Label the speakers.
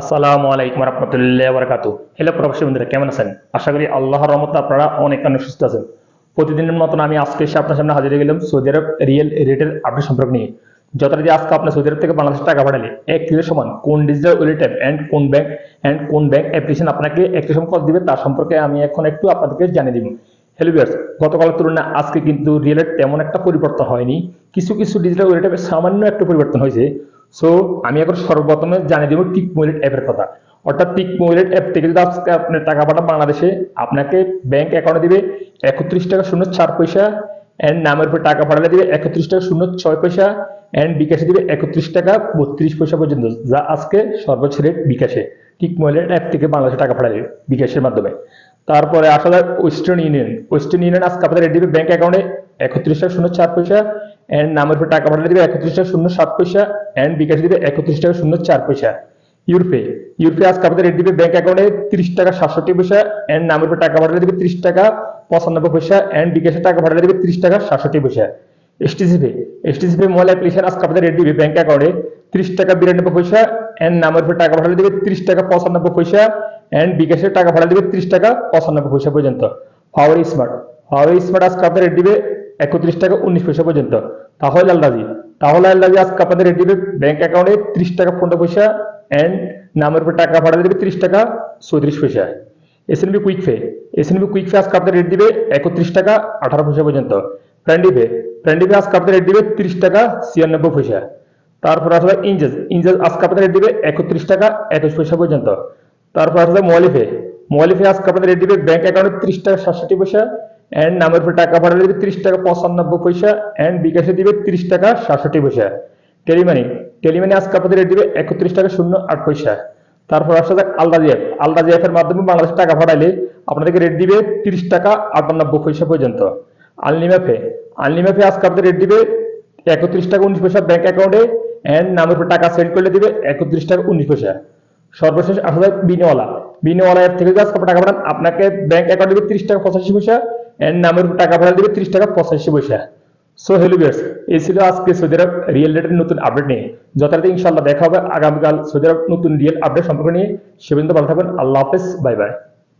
Speaker 1: আসসালামু আলাইকুম রহমতুল্লাহ বরকাতু হ্যালো প্রবাসী বন্ধুরা, কেমন আছেন? আশা করি আল্লাহর রহমতে আপনারা অনেক অনেক সুস্থ আছেন। প্রতিদিনের মতন আমি আজকে এসে আপনার সামনে হাজির গেলাম সৌদি আরব রিয়েল রেটের আপডেট সম্পর্ক নিয়ে। যথারীতি আজকে আপনার সৌদি আরব থেকে বাংলাদেশ টাকা পাঠালে এক কিলোর সমান কোন ডিজিটাল ওয়ালেট অ্যাপ অ্যান্ড কোন ব্যাংক অ্যান্ড কোন ব্যাংক অ্যাপ্লিকেশন আপনাকে একটি সময় কল দিবে, তার সম্পর্কে আমি এখন একটু আপনাদেরকে জানিয়ে দিব। হ্যালো ভিউয়ার্স গতকালের তুলনায় আজকে কিন্তু রিয়েলের তেমন একটা পরিবর্তন হয়নি। কিছু কিছু ডিজিটাল ওয়ালেট অ্যাপের সামান্য একটু পরিবর্তন হয়েছে। সো আমি এখন সর্বপ্রথমে জানিয়ে দেবো টিক ওয়ালেট অ্যাপের কথা। অর্থাৎ টিক ওয়ালেট অ্যাপ থেকে যদি আজকে আপনার টাকা পাঠান বাংলাদেশে, আপনাকে ব্যাংক অ্যাকাউন্টে দিবে একত্রিশ টাকা শূন্য চার পয়সা অ্যান্ড নামের উপর টাকা পাঠালে দিবে একত্রিশ টাকা শূন্য ছয় পয়সা অ্যান্ড বিকাশে দিবে একত্রিশ টাকা বত্রিশ পয়সা পর্যন্ত, যা আজকে সর্বোচ্চ রেট বিকাশে। টিক ওয়ালেট অ্যাপ থেকে বাংলাদেশে টাকা পাঠালে বিকাশের মাধ্যমে। তারপরে আসলে ওয়েস্টার্ন ইউনিয়ন ওয়েস্টার্ন ইউনিয়ন আজকে আপনাদের রেট দিবে ব্যাংক অ্যাকাউন্টে একত্রিশ টাকা শূন্য চার পয়সা অ্যান্ড নামের উপর টাকা পাঠালে দিবে একত্রিশ টাকা শূন্য, সাত পয়সা। অ্যান্ড বিকাশে দিবে একত্রিশ টাকা শূন্য, চার পয়সা। ইউরোপে ইউরোপে আজকে আপনাদের রেট দিবে ব্যাংক অ্যাকাউন্টে তিরিশ টাকা, সাতষট্টি পয়সা। অ্যান্ড নামের উপর টাকা পাঠালে দিবে ত্রিশ টাকা, পঁচানব্বই পয়সা। অ্যান্ড বিকাশে টাকা পাঠালে দিবে ত্রিশ টাকা, সাতষট্টি পয়সা। এসটিসিপি এসটিসিপি মোবাইল অ্যাপ্লিকেশন আজকে আপনাদের রেট দিবে ব্যাংক অ্যাকাউন্টে ত্রিশ টাকা, বিরানব্বই পয়সা। অ্যান্ড নামের উপর টাকা পাঠালে দিবে ত্রিশ টাকা, পঁচানব্বই পয়সা। অ্যান্ড বিকাশের টাকা পাঠালে দিবে ত্রিশ টাকা, পঁচানব্বই পয়সা পর্যন্ত। হাওয়ার স্মার্ট হাওয়ার স্মার্ট আজকে আপনাদের রেট দিবে একত্রিশ টাকা উনিশ পয়সা পর্যন্ত। তাহলে আলদাজি তাহলে আলদাজি আজকে আপনাদের দিবে ব্যাংক অ্যাকাউন্টে ত্রিশ টাকা পনেরো পয়সা অ্যান্ড নামের উপর টাকা পাঠালে দেবে ত্রিশ টাকা চৌত্রিশ পয়সা। SNB quick pay SNB quick pay আজকে আপনাদের রেট দিবে একত্রিশ টাকা আঠারো পয়সা পর্যন্ত। ফ্রেন্ডি পে ফ্রেন্ডি পে আজকে আপনাদের রেট দিবে ত্রিশ টাকা ছিয়ানব্বই পয়সা। তারপর আসলে ইঞ্জেস ইনজেস আজকে আপনাদের রেট দিবে একত্রিশ টাকা একুশ পয়সা পর্যন্ত। তারপর আসলে মোয়ালিফে মোয়ালিফে আজকে আপনাদের রেট দিবে ব্যাংক অ্যাকাউন্টে ত্রিশ টাকা সাতষট্টি পয়সা। অ্যান্ড নামের উপর টাকা পাঠালে দিবে ত্রিশ টাকা পঁচানব্বই পয়সা অ্যান্ড বিকাশে দিবে ত্রিশ টাকা সাতষট্টি পয়সা। টেলিমানি টেলিমানি আজকে আপনাদের রেট দিবে একত্রিশ টাকা শূন্য আট পয়সা। তারপর আসলে যাক আলদাজি অ্যাপ আলদাজি অ্যাপের মাধ্যমে বাংলাদেশে টাকা পাঠাইলে আপনাদেরকে রেট দিবে তিরিশ টাকা আটানব্বই পয়সা পর্যন্ত। আনলিম্যাপে আনলিম্যাপে আজকে আপনাদের রেট দিবে একত্রিশ টাকা উনিশ পয়সা ব্যাংক অ্যাকাউন্টে অ্যান্ড নামের উপর টাকা সেন্ড করলে দিবে একত্রিশ টাকা উনিশ পয়সা। সর্বশেষ আসলে বিনওয়ালা বিনওয়ালা অ্যাপ থেকে যদি আজকে টাকা পাঠান, আপনাকে ব্যাংক অ্যাকাউন্ট দিবে ত্রিশ টাকা পঁচাশি পয়সা অ্যান্ড নামের উপর টাকা পাঠালে দিবে ত্রিশ টাকা পঁচাশি পয়সা। সো হেলো বিয়ার্স এই ছিল আজকে সৌদি আরব রিয়েল রেটের নতুন আপডেট নিয়ে। যথারীতি ইনশাল্লাহ দেখা হবে আগামীকাল সৌদি আরব নতুন রিয়েল আপডেট সম্পর্কে নিয়ে। সে পর্যন্ত ভালো থাকবেন, আল্লাহ হাফেজ বাই বাই